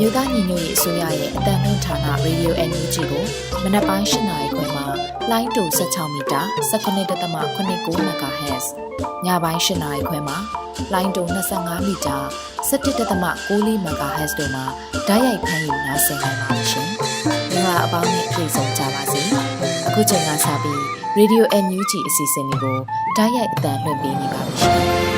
မျိုးသားညီညွတ်ရေးအစိုးရရဲ့အတံလွှင့်ဌာန Radio NUG ကိုမနက်ပိုင်း၈နာရီခွဲမှာလိုင်းတူ16မီတာ19.89 MHz ၊ညပိုင်း၈နာရီခွဲမှာလိုင်းတူ25မီတာ17.6 MHz တို့မှာဓာတ်ရိုက်ဖမ်းယူနိုင်စေနိုင်ပါရှင်။မင်္ဂလာအပေါင်းနဲ့ပြည့်စုံကြပါစေ။အခုချိန်ကစပြီး Radio NUG အစီအစဉ်လေးကိုဓာတ်ရိုက်အတံလွှင့်ပေးနေပါပြီရှင်။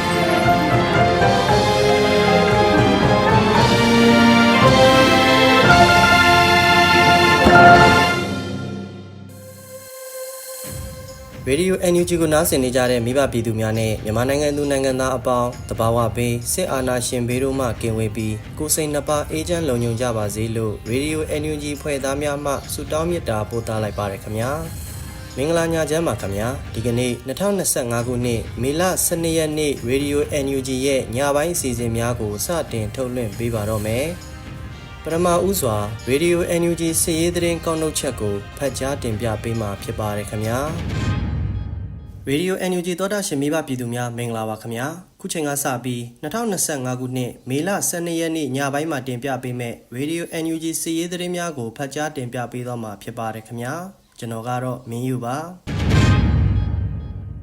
Radio NUG ကိုနားဆင်နေကြတဲ့မိဘပြည်သူများနဲ့မြန်မာနိုင်ငံသူနိုင်ငံသားအပေါင်းတဘာဝဘေးစစ်အာဏာရှင်ဘေးတို့မှကင်းဝေးပြီးကိုယ်စိတ်နှပါအေးချမ်းလုံခြုံကြပါစေလို့ Radio NUG ဖွဲ့သားများမှဆုတောင်းမေတ္တာပို့သလိုက်ပါရခင်ဗျာမင်္ဂလာညချမ်းပါခင်ဗျာဒီကနေ့2025ခုနှစ်မေလ12ရက်နေ့ Radio NUG ရဲ့ညပိုင်းအစီအစဉ်များကိုစတင်ထုတ်လွှင့်ပေးပါတော့မယ်ပထမဦးစွာ Radio NUG စီရေးသတင်းကောက်နှုတ်ချက်ကိုဖတ်ကြားတင်ပြပေးမှာဖြစ်ပါတယ်ခင်ဗျာ ရေဒီယို NUG သောတာရှင်မိဘပြည်သူများမင်္ဂလာပါခင်ဗျာခုချိန်ကစပြီး2025ခုနှစ်မေလ12ရက်နေ့ညပိုင်းမှာတင်ပြပေးမယ့်ရေဒီယို NUG စီးရေးသတင်းများကိုဖတ်ကြားတင်ပြပေးသွားမှာဖြစ်ပါတယ်ခင်ဗျာကျွန်တော်ကတော့မင်းယူပါ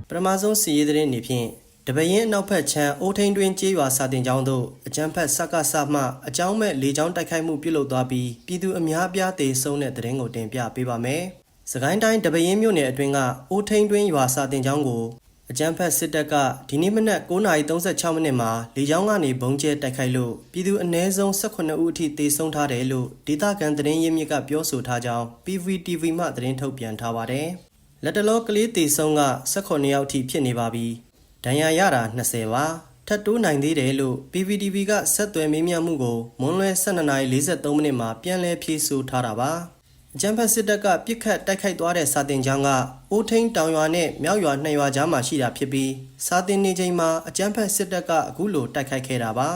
ပထမဆုံးစီးရေးသတင်းအနေဖြင့်တပရင်အနောက်ဘက်ခြမ်းအိုးထိန်တွင်ကျေးရွာစာတင်ကျောင်းသို့အကြမ်းဖက်စက္ကစမှအကြောင်းမဲ့လေကြောင်းတိုက်ခိုက်မှုပြုလုပ်သွားပြီးပြည်သူအများပြားသေဆုံးတဲ့သတင်းကိုတင်ပြပေးပါမယ်။ စကိုင်းတိုင်းတပရင်မြို့နယ်အတွင်းကအိုးထိန်တွင်ရွာစာတင်ကျောင်းကိုအကြမ်းဖက်စစ်တပ်ကဒီနေ့မနက်9:36မိနစ်မှာလေကြောင်းကနေဘုံကျဲတိုက်ခိုက်လို့ပြည်သူအနည်းဆုံး18ဦးအထိသေဆုံးထားတယ်လို့ဒေသခံသတင်းရင်းမြစ်ကပြောဆိုထားကြောင်း PVTV မှသတင်းထုတ်ပြန်ထားပါတယ်။လက်တလောကလေးသေဆုံးက18ယောက်အထိဖြစ်နေပါပြီ။ဒဏ်ရာရတာ20ပါထပ်တိုးနိုင်သေးတယ်လို့ PVTV ကဆက်သွယ်မေးမြန်းမှုကိုမွန်းလွဲ12:43မိနစ်မှာပြန်လည်ဖြေဆိုထားတာပါ။ အကြံဖက်စစ်တပ်ကပြစ်ခတ်တိုက်ခိုက်သွားတဲ့စာတင်ကျောင်းကအိုးထိန်တောင်ရွာနဲ့မြောက်ရွာနှစ်ရွာကြားမှာရှိတာဖြစ်ပြီးစာတင်နေချိန်မှာအကြံဖက်စစ်တပ်ကအခုလိုတိုက်ခိုက်ခဲ့တာပါ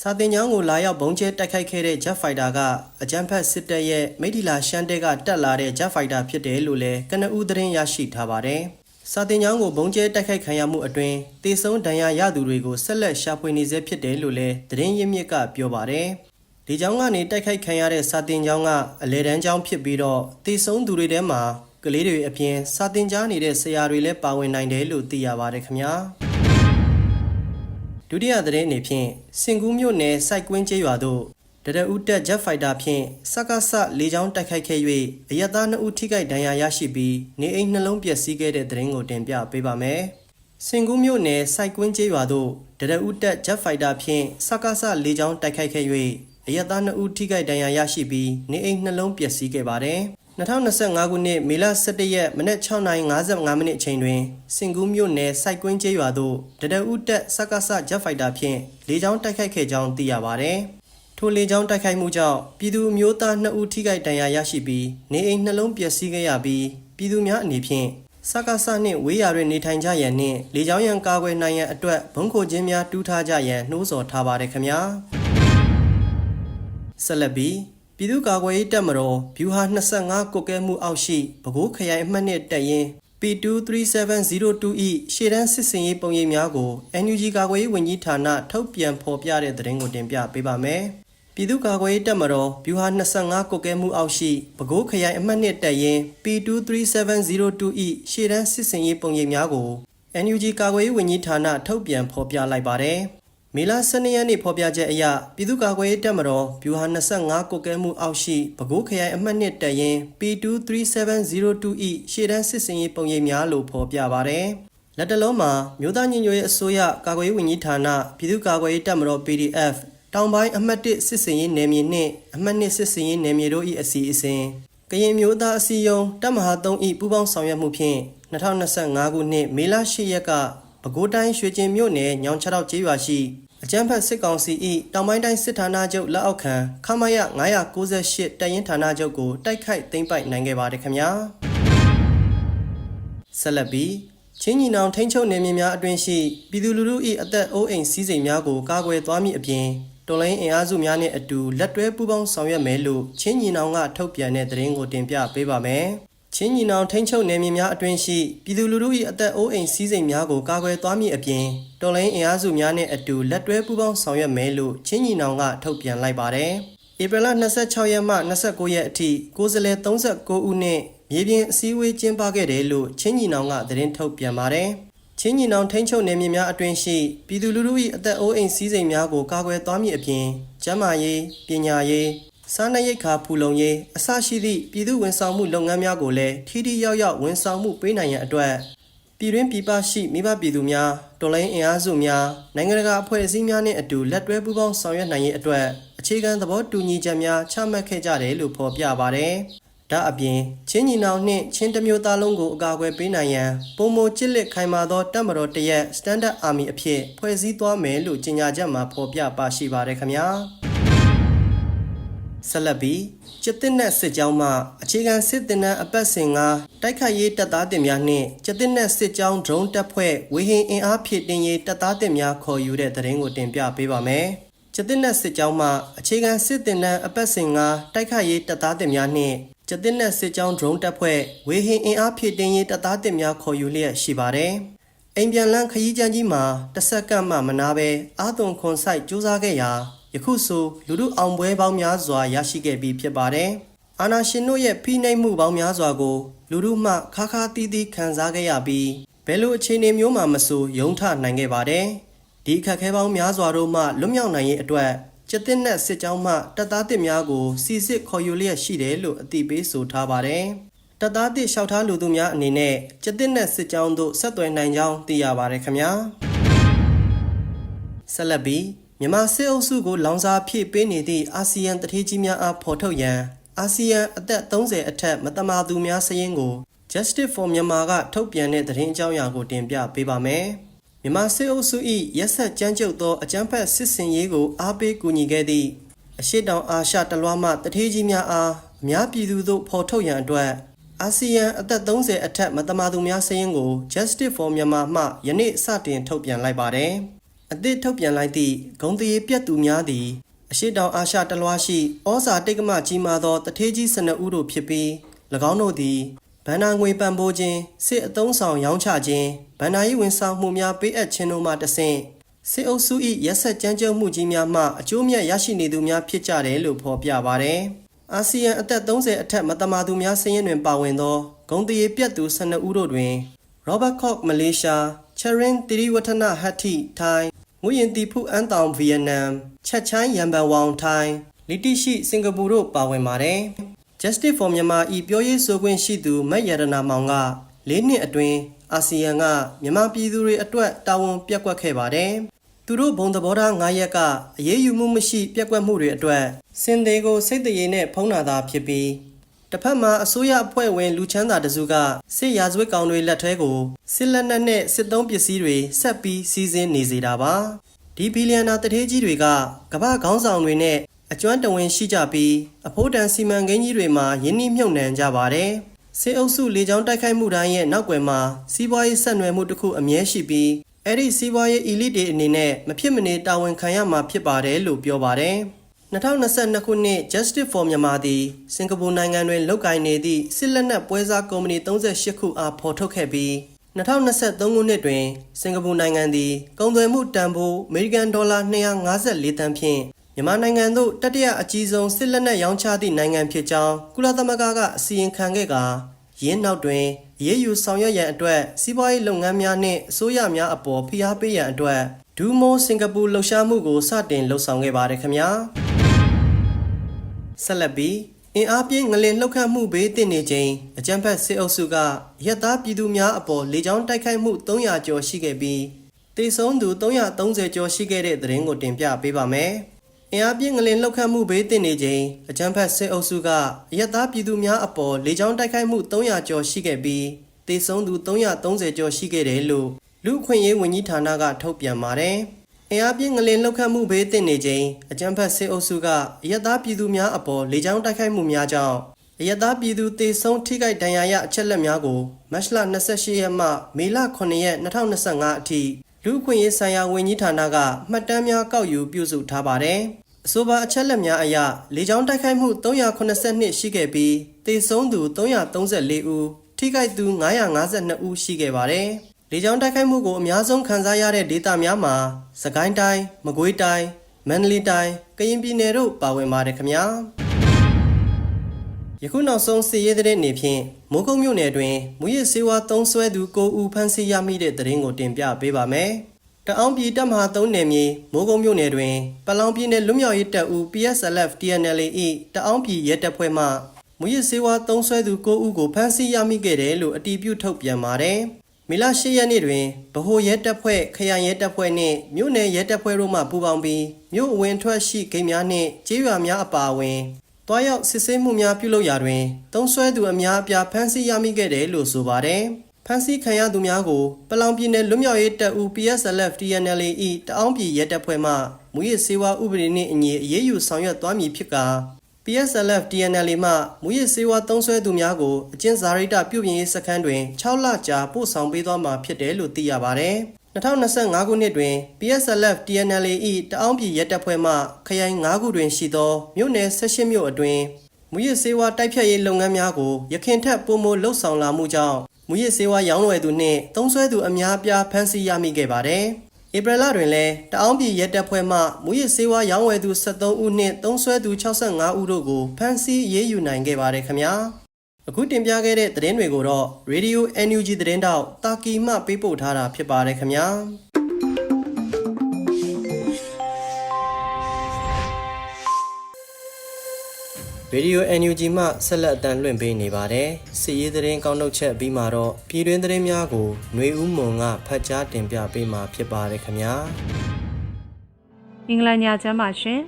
စာတင်ကျောင်းကိုလာရောက်ဘုံကျဲတိုက်ခိုက်ခဲ့တဲ့ Jet Fighter ကအကြံဖက်စစ်တပ်ရဲ့မိထီလာရှမ်းတဲကတက်လာတဲ့ Jet Fighter ဖြစ်တယ်လို့လည်းကနဦးသတင်းရရှိထားပါတယ်စာတင်ကျောင်းကိုဘုံကျဲတိုက်ခိုက်ခံရမှုအတွင်းတေဆုံးဒဏ်ရာရသူတွေကိုဆက်လက်ရှာဖွေနေဆဲဖြစ်တယ်လို့လည်းသတင်းရင်းမြစ်ကပြောပါတယ် ဒီကျောင်းကနေတိုက်ခိုက်ခံရတဲ့စာတင်ကျောင်းကအလဲတန်းကျောင်းဖြစ်ပြီးတော့တည်ဆုံးသူတွေထဲမှာကလေးတွေအပြင်စာတင်ကြားနေတဲ့ဆရာတွေလည်းပါဝင်နိုင်တယ်လို့သိရပါတယ်ခင်ဗျာဒုတိယသတင်းအနေဖြင့်စင်ကူးမြို့နယ်စိုက်ကွင်းကျေးရွာသို့တရဦးတက်ဂျက်ဖိုက်တာဖြင့်စက္ကစလေးချောင်းတိုက်ခိုက်ခဲ့၍အရက်သား2ဦးထိခိုက်ဒဏ်ရာရရှိပြီးနေအိမ်နှလုံးပျက်စီးခဲ့တဲ့သတင်းကိုတင်ပြပေးပါမယ်စင်ကူးမြို့နယ်စိုက်ကွင်းကျေးရွာသို့တရဦးတက်ဂျက်ဖိုက်တာဖြင့်စက္ကစလေးချောင်းတိုက်ခိုက်ခဲ့၍ အရက်သား2ဦးထိခိုက်ဒဏ်ရာရရှိပြီးနေအိမ်နှလုံးပျက်စီးခဲ့ပါတယ်။2025ခုနှစ်မေလ17ရက်မနက်6:55မိနစ်အချိန်တွင်စင်ကူးမြို့နယ်စိုက်ကွင်းကျေးရွာသို့တရဦးတက်စက္ကစဂျက်ဖိုက်တာဖြင့်လေကြောင်းတိုက်ခိုက်ခဲ့ကြောင်းသိရပါတယ်။ထိုလေကြောင်းတိုက်ခိုက်မှုကြောင့်ပြည်သူမျိုးသား2ဦးထိခိုက်ဒဏ်ရာရရှိပြီးနေအိမ်နှလုံးပျက်စီးခဲ့ရပြီးပြည်သူများအနေဖြင့်စကားဆနှင့်ဝေးရာတွင်နေထိုင်ကြရန်နှင့်လေကြောင်းရန်ကာကွယ်နိုင်ရန်အတွက်ဘုံခိုခြင်းများတူးထားကြရန်နှိုးဆော်ထားပါတယ်ခင်ဗျာ။ ဆက်လက်ပြီးပြည်သူ့ကာကွယ်ရေးတပ်မတော်ဗျူဟာ25ကုတ်ကဲမှုအောက်ရှိပဲခူးခရိုင်အမှတ်နှစ်တပ်ရင်း P23702 ၏ရှေ့တန်းစစ်စင်ရေးပုံရိပ်များကို NUG ကာကွယ်ရေးဝန်ကြီးဌာနထုတ်ပြန်ဖော်ပြတဲ့သတင်းကိုတင်ပြပေးပါမယ်။ပြည်သူ့ကာကွယ်ရေးတပ်မတော်ဗျူဟာ25ကုတ်ကဲမှုအောက်ရှိပဲခူးခရိုင်အမှတ်နှစ်တပ်ရင်း P23702 ၏ရှေ့တန်းစစ်စင်ရေးပုံရိပ်များကို NUG ကာကွယ်ရေးဝန်ကြီးဌာနထုတ်ပြန်ဖော်ပြလိုက်ပါတယ်။ မေလ12ရက်နေ့ဖော်ပြချက်အရပြည်သူ့ကာကွယ်ရေးတပ်မတော်ဗျူဟာ25ကုတ်ကဲမှုအောက်ရှိပဲခူးခရိုင်အမှတ်1တပ်ရင်း P23702 ၏ရှေ့တန်းစစ်စင်ရေးပုံရိပ်များလို့ဖော်ပြပါရတယ်။လက်တလုံးမှာမြို့သားညီညွတ်ရေးအစိုးရကာကွယ်ရေးဝန်ကြီးဌာနပြည်သူ့ကာကွယ်ရေးတပ်မတော် PDF တောင်ပိုင်းအမှတ်1စစ်စင်ရေးနယ်မြေနှင့်အမှတ်2စစ်စင်ရေးနယ်မြေတို့၏အစီအစဉ်ကရင်မျိုးသားအစည်းအရုံးတပ်မဟာ3၏ပူးပေါင်းဆောင်ရွက်မှုဖြင့်2025ခုနှစ်မေလ10ရက်ကပဲခူးတိုင်းရွှေကျင်မြို့နယ်ညောင်ချောက်ကျေးရွာရှိ အအကြမ်းဖက်စစ်ကောင်စီ၏တောင်ပိုင်းတိုင်းစစ်ဌာနချုပ်လက်အောက်ခံခမရ998တပ်ရင်းဌာနချုပ်ကိုတိုက်ခိုက်သိမ်းပိုက်နိုင်ခဲ့ပါတယ်ခင်ဗျာဆက်လက်ပြီးချင်းညီနောင်ထိန်းချုပ်နေမြေများအတွင်ရှိပြည်သူလူထု၏အသက်အိုးအိမ်စည်းစိမ်များကိုကာကွယ်သွားမည့်အပြင်တော်လိုင်းအင်အားစုများနှင့်အတူလက်တွဲပူးပေါင်းဆောင်ရွက်မယ်လို့ချင်းညီနောင်ကထုတ်ပြန်တဲ့သတင်းကိုတင်ပြပေးပါမယ်။ ချင်းညီနောင်ထိန်းချုပ်နယ်မြေများအတွင်းရှိပြည်သူလူထု၏အသက်အိုးအိမ်စည်းစိမ်များကိုကာကွယ်သွားမည့်အပြင်တော်လိုင်းအင်အားစုများနှင့်အတူလက်တွဲပူးပေါင်းဆောင်ရွက်မယ်လို့ချင်းညီနောင်ကထုတ်ပြန်လိုက်ပါတယ်။ဧပြီလ26ရက်မှ29ရက်အထိကိုယ်စားလှယ်39ဦးနဲ့မြေပြင်အစည်းအဝေးကျင်းပခဲ့တယ်လို့ချင်းညီနောင်ကသတင်းထုတ်ပြန်ပါတယ်။ချင်းညီနောင်ထိန်းချုပ်နယ်မြေများအတွင်းရှိပြည်သူလူထု၏အသက်အိုးအိမ်စည်းစိမ်များကိုကာကွယ်သွားမည့်အပြင်ကျန်းမာရေးပညာရေး စားနပ်ရိက္ခာဖူလုံရေးအစရှိသည့်ပြည်သူဝန်ဆောင်မှုလုပ်ငန်းများကိုလည်းထိထိရောက်ရောက်ဝန်ဆောင်မှုပေးနိုင်ရန်အတွက်ပြည်တွင်းပြည်ပရှိမိဘပြည်သူများတော်လိုင်းအင်အားစုများနိုင်ငံတကာအဖွဲ့အစည်းများနှင့်အတူလက်တွဲပူးပေါင်းဆောင်ရွက်နိုင်ရေးအတွက်အခြေခံသဘောတူညီချက်များချမှတ်ခဲ့ကြတယ်လို့ဖော်ပြပါတယ်။ဒါအပြင်ချင်းညီနောင်နှင့်ချင်းတစ်မျိုးသားလုံးကိုအကာအကွယ်ပေးနိုင်ရန်ပုံမချစ်လက်ခိုင်မာသောတပ်မတော်တရက် Standard Army အဖြစ်ဖွဲ့စည်းသွားမယ်လို့ကြေညာချက်မှာဖော်ပြပါရှိပါတယ်ခင်ဗျာ ဆက်လက်ပြီးကျက်တစ်နက်စစ်ကြောင်းမှအခြေခံစစ်တင်နန်းအပတ်စဉ်ကတိုက်ခိုက်ရေးတပ်သားတင်များနှင့်ကျက်တစ်နက်စစ်ကြောင်း drone တပ်ဖွဲ့ဝေဟင်အင်အားဖြည့်တင်ရေးတပ်သားတင်များခေါ်ယူတဲ့သတင်းကိုတင်ပြပေးပါမယ်ကျက်တစ်နက်စစ်ကြောင်းမှအခြေခံစစ်တင်နန်းအပတ်စဉ်ကတိုက်ခိုက်ရေးတပ်သားတင်များနှင့်ကျက်တင်နဲ့စစ်ကြောင်း drone တပ်ဖွဲ့ဝေဟင်အင်အားဖြည့်တင်းရေးတပ်သားတင်များခေါ်ယူလျက်ရှိပါတယ်။အိမ်ပြန်လန်းခရီးချမ်းကြီးမှာတစ်စက္ကန့်မှမနာပဲအာသွန်ခွန်ဆိုင်စူးစမ်းခဲ့ရာ ယခုဆိုလူလူအောင်ပွဲပေါင်းများစွာရရှိခဲ့ပြီးဖြစ်ပါတယ်။အာနာရှင်တို့ရဲ့ဖိနှိပ်မှုပေါင်းများစွာကို လူလူမှခါခါတီးတီးခံစားခဲ့ရပြီးဘယ်လိုအခြေအနေမျိုးမှမဆိုယုံထနိုင်ခဲ့ပါတယ်။ဒီအခက်အခဲပေါင်းများစွာတို့မှလွတ်မြောက်နိုင်ရေးအတွက်ကျက်တင်နဲ့စစ်ကြောင်းမှတပ်သားတစ်များကိုစီစစ်ခေါ်ယူလျက်ရှိတယ်လို့အသိပေးဆိုထားပါတယ်။တပ်သားတစ်လျှောက်ထားလူသူများအနေနဲ့ကျက်တင်နဲ့စစ်ကြောင်းတို့ဆက်သွယ်နိုင်ကြောင်းသိရပါတယ်ခင်ဗျာ။ဆက်လက်ပြီး မြန်မာစစ်အုပ်စုကိုလောင်စာဖြည့်ပေးနေသည့်အာဆီယံတထေးကြီးများအားဖော်ထုတ်ရန်အာဆီယံအသက်30အထက်မတမာသူများစည်းရင်းကို Justice for Myanmar ကထုတ်ပြန်တဲ့သတင်းအကြောင်းအရာကိုတင်ပြပေးပါမယ်။မြန်မာစစ်အုပ်စု၏ရက်ဆက်ကြမ်းကြုတ်သောအကြမ်းဖက်စစ်ဆင်ရေးကိုအားပေးကူညီခဲ့သည့်အရှိတောင်အာရှတလွှားမှတထေးကြီးများအားအများပြည်သူသို့ဖော်ထုတ်ရန်အတွက်အာဆီယံအသက်30အထက်မတမာသူများစည်းရင်းကို Justice for Myanmar မှယနေ့စတင်ထုတ်ပြန်လိုက်ပါတယ်။ အသစ်ထုတ်ပြန်လိုက်သည့်ဂုံတရေပြတ်သူများသည်အရှိတောင်အာရှတလွှားရှိဩဇာတိတ်ကမကြီးမားသောတထေးကြီး12ဦးတို့ဖြစ်ပြီး၎င်းတို့သည်ဗန္နာငွေပံ့ပိုးခြင်းစစ်အုံဆောင်ရောင်းချခြင်းဗန္နာရေးဝန်ဆောင်မှုများပေးအပ်ခြင်းတို့မှတဆင့်စစ်အုပ်စု၏ရက်ဆက်ကြမ်းကြုတ်မှုကြီးများမှအကျိုးမြတ်ရရှိနေသူများဖြစ်ကြတယ်လို့ဖော်ပြပါရယ်အာဆီယံအသက်30အထက်မတမာသူများစည်းရင်းတွင်ပါဝင်သောဂုံတရေပြတ်သူ12ဦးတို့တွင် Robert Koch မလေးရှား Charin Tiriwatana Hatti ထိုင်း ငွေရင်တီဖူအန်တောင်ဗီယက်နမ်ချက်ချိုင်းရန်ဘန်ဝေါင်ထိုင်းလီတီရှိစင်ကာပူတို့ပါဝင်ပါတယ် Justice for Myanmar ၏ပြောရေးဆိုခွင့်ရှိသူမတ်ရတနာမောင်က၄နှစ်အတွင်းအာဆီယံကမြန်မာပြည်သူတွေအတွက်တာဝန်ပြက်ကွက်ခဲ့ပါတယ်။သူတို့ဘုံသဘောထား၅ရက်ကအရေးယူမှုမရှိပြက်ကွက်မှုတွေအတွက်စင်သေးကိုစိတ်တရေနဲ့ဖုံးတာသာဖြစ်ပြီး တစ်ဖက်မှာအစိုးရအဖွဲ့ဝင်လူချမ်းသာတစုကစစ်ရာဇဝတ်ကောင်တွေလက်ထဲကိုစစ်လက်နက်နဲ့စစ်သုံးပစ္စည်းတွေဆက်ပြီးစီးဆင်းနေစေတာပါ။ဒီဘီလီယံနာတထေးကြီးတွေကကမ္ဘာခေါင်းဆောင်တွေနဲ့အကျွမ်းတဝင်ရှိကြပြီးအဖို့တန်စီမံကိန်းကြီးတွေမှာယင်းနှိမြုပ်နှံကြပါတယ်။စေအုပ်စုလေကြောင်းတိုက်ခိုက်မှုတိုင်းရဲ့နောက်ွယ်မှာစီးပွားရေးဆက်နွယ်မှုတစ်ခုအမြဲရှိပြီးအဲ့ဒီစီးပွားရေး elite တွေအနေနဲ့မဖြစ်မနေတာဝန်ခံရမှာဖြစ်ပါတယ်လို့ပြောပါတယ်။ 2022ခုနှစ် Justice for Myanmar သည်စင်ကာပူနိုင်ငံတွင်လုပ်ကိုင်နေသည့်စစ်လက်နက်ပွဲစားကုမ္ပဏီ38ခုအားဖော်ထုတ်ခဲ့ပြီး2023ခုနှစ်တွင်စင်ကာပူနိုင်ငံသည်ကုန်သွယ်မှုတန်ဖိုးအမေရိကန်ဒေါ်လာ254တန်ဖြင့်မြန်မာနိုင်ငံသို့တတိယအကြီးဆုံးစစ်လက်နက်ရောင်းချသည့်နိုင်ငံဖြစ်ကြောင်းကုလသမဂ္ဂကအစီရင်ခံခဲ့ကာယင်းနောက်တွင်အရေးယူဆောင်ရွက်ရန်အတွက်စီးပွားရေးလုပ်ငန်းများနှင့်အစိုးရများအပေါ်ဖိအားပေးရန်အတွက်ဒူးမိုးစင်ကာပူလှုပ်ရှားမှုကိုစတင်လှုပ်ဆောင်ခဲ့ပါတယ်ခင်ဗျာ ဆက်လက်ပြီးအင်အားပြင်းငလင်လှုပ်ခတ်မှုဘေးတင်နေချိန်အကြံဖက်စစ်အုပ်စုကရက်သားပြည်သူများအပေါ်လေကြောင်းတိုက်ခိုက်မှု300ကျော်ရှိခဲ့ပြီးတေဆုံးသူ330ကျော်ရှိခဲ့တဲ့သတင်းကိုတင်ပြပေးပါမယ်။အင်အားပြင်းငလင်လှုပ်ခတ်မှုဘေးတင်နေချိန်အကြံဖက်စစ်အုပ်စုကအရက်သားပြည်သူများအပေါ်လေကြောင်းတိုက်ခိုက်မှု300ကျော်ရှိခဲ့ပြီးတေဆုံးသူ330ကျော်ရှိခဲ့တယ်လို့လူ့အခွင့်အရေးဝန်ကြီးဌာနကထုတ်ပြန်ပါတယ်။ အင်အားပြင်းငလင်လှုပ်ခတ်မှုဘေးတင်နေချိန်အကြမ်းဖက်စစ်အုပ်စုကအရက်သားပြည်သူများအပေါ်လေကြောင်းတိုက်ခိုက်မှုများကြောင့်အရက်သားပြည်သူတေဆုံးထိခိုက်ဒဏ်ရာရအချက်လက်များကိုမတ်လ28ရက်မှမေလ9ရက်2025အထိလူ့အခွင့်အရေးဆိုင်ရာဝန်ကြီးဌာနကမှတ်တမ်းများကောက်ယူပြုစုထားပါတယ်။အဆိုပါအချက်လက်များအရလေကြောင်းတိုက်ခိုက်မှု382ရှိခဲ့ပြီးတေဆုံးသူ334ဦးထိခိုက်သူ952ဦးရှိခဲ့ပါတယ်။ လေကြောင်းတိုက်ခိုက်မှုကိုအများဆုံးခံစားရတဲ့ဒေသများမှာစကိုင်းတိုင်း၊မကွေးတိုင်း၊မန္တလေးတိုင်း၊ကရင်ပြည်နယ်တို့ပါဝင်ပါတယ်ခင်ဗျာ။ယခုနောက်ဆုံးစီရေးတဲ့နေဖြင့်မိုးကုတ်မြို့နယ်တွင်မူရစ်စေဝါသုံးဆွဲသူ9ဦးဖမ်းဆီးရမိတဲ့တဲ့ရင်ကိုတင်ပြပေးပါမယ်။တအောင်းပြည်တပ်မဟာ3နယ်မြေမိုးကုတ်မြို့နယ်တွင်ပလောင်ပြည်နယ်လွတ်မြောက်ရေးတပ်ဦး PSLF TNLA ၏တအောင်းပြည်ရဲတပ်ဖွဲ့မှမူရစ်စေဝါသုံးဆွဲသူ9ဦးကိုဖမ်းဆီးရမိခဲ့တယ်လို့အတည်ပြုထုတ်ပြန်ပါတယ်။ မေလ10ရက်နေ့တွင်ဗဟိုရဲတပ်ဖွဲ့ခရိုင်ရဲတပ်ဖွဲ့နှင့်မြို့နယ်ရဲတပ်ဖွဲ့တို့မှပူးပေါင်းပြီးမြို့အဝင်ထွက်ရှိဂိတ်များနှင့်ကျေးရွာများအပါအဝင်တွားရောက်စစ်ဆေးမှုများပြုလုပ်ရာတွင်သုံးဆွဲသူအများအပြားဖမ်းဆီးရမိခဲ့တယ်လို့ဆိုပါတယ်။ဖမ်းဆီးခံရသူများကိုပလောင်ပြည်နယ်လွတ်မြောက်ရေးတပ်ဦး PSLF TNLA ၏တအောင်းပြည်ရဲတပ်ဖွဲ့မှမူရစ်စေဝါဥပဒေနှင့်အညီအရေးယူဆောင်ရွက်သွားမည်ဖြစ်ကာ PSLF TNLA မှမူရစ်စေဝါသုံးဆွဲသူများကိုအကျဉ်းစာရိတ္တပြုပြင်ရေးစခန်းတွင်6လကြာပို့ဆောင်ပေးသွားမှာဖြစ်တယ်လို့သိရပါတယ်။2025ခုနှစ်တွင် PSLF TNLA ၏တအောင်းပြည်ရဲတပ်ဖွဲ့မှခရိုင်9ခုတွင်ရှိသောမြို့နယ်18မြို့အတွင်းမူရစ်စေဝါတိုက်ဖြတ်ရေးလုပ်ငန်းများကိုရခင်ထက်ပိုမိုလှုပ်ဆောင်လာမှုကြောင့်မူရစ်စေဝါရောင်းဝယ်သူနှင့်သုံးဆွဲသူအများအပြားဖမ်းဆီးရမိခဲ့ပါတယ်။ ဧပြီလတွင်လည်းတအောင်းပြည်ရဲတပ်ဖွဲ့မှမူရစ်စေဝါရောင်းဝယ်သူ73ဦးနှင့်သုံးဆွဲသူ65ဦးတို့ကိုဖမ်းဆီးရေးယူနိုင်ခဲ့ပါတယ်ခင်ဗျာ။အခုတင်ပြခဲ့တဲ့သတင်းတွေကိုတော့ Radio NUG သတင်းတောက်တာကီမှပေးပို့ထားတာဖြစ်ပါတယ်ခင်ဗျာ။ Radio NUG မှဆက်လက်အတန်းလွှင့်ပေးနေပါတယ်။စစ်ရေးသတင်းကောင်းထုတ်ချက်ပြီးမှတော့ပြည်တွင်းသတင်းများကိုຫນွေဦးမွန်ကဖတ်ကြားတင်ပြပေးမှာဖြစ်ပါတယ်ခင်ဗျာ။ မင်္ဂလာညချမ်းပါရှင်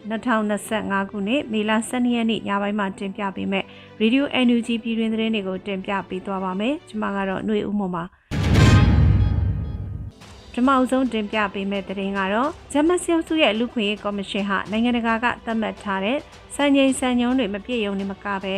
2025ခုနှစ်မေလ12ရက်နေ့ညပိုင်းမှာတင်ပြပေးမယ့် Radio NUG ပြည်တွင်သတင်းတွေကိုတင်ပြပေးသွားပါမယ်ကျွန်မကတော့ຫນွေဦးမွန်ပါ ပထမအဆုံးတင်ပြပေးမယ့်သတင်းကတော့ဂျမတ်ဆီယုစုရဲ့လူခွင့်ရေးကော်မရှင်ဟာနိုင်ငံတကာကသတ်မှတ်ထားတဲ့စံချိန်စံညွှန်းတွေမပြည့်စုံနေမကပဲ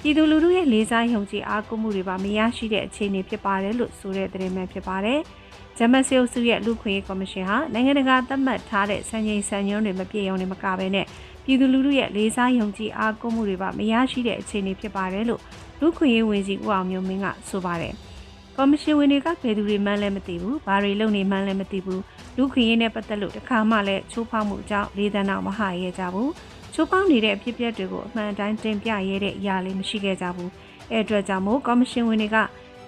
ပြည်သူလူထုရဲ့လေးစားယုံကြည်အားကိုးမှုတွေပါမရရှိတဲ့အခြေအနေဖြစ်ပါတယ်လို့ဆိုတဲ့သတင်းပဲဖြစ်ပါတယ်။ဂျမတ်ဆီယုစုရဲ့လူခွင့်ရေးကော်မရှင်ဟာနိုင်ငံတကာသတ်မှတ်ထားတဲ့စံချိန်စံညွှန်းတွေမပြည့်စုံနေမကပဲနဲ့ပြည်သူလူထုရဲ့လေးစားယုံကြည်အားကိုးမှုတွေပါမရရှိတဲ့အခြေအနေဖြစ်ပါတယ်လို့လူခွင့်ရေးဝန်ကြီးဦးအောင်မျိုးမင်းကဆိုပါတယ်။ ကော်မရှင်ဝင်တွေကဘယ်သူတွေမှန်းလည်းမသိဘူးဘာတွေလုပ်နေမှန်းလည်းမသိဘူးလူခွင့်ရေးနဲ့ပတ်သက်လို့တခါမှလည်းချိုးဖောက်မှုအကြောင်းလေးသန်းတော့မဟာရဲကြဘူးချိုးဖောက်နေတဲ့အဖြစ်အပျက်တွေကိုအမှန်တိုင်းတင်ပြရဲတဲ့အရာလေးမရှိခဲ့ကြဘူးအဲအတွက်ကြောင့်မို့ကော်မရှင်ဝင်တွေက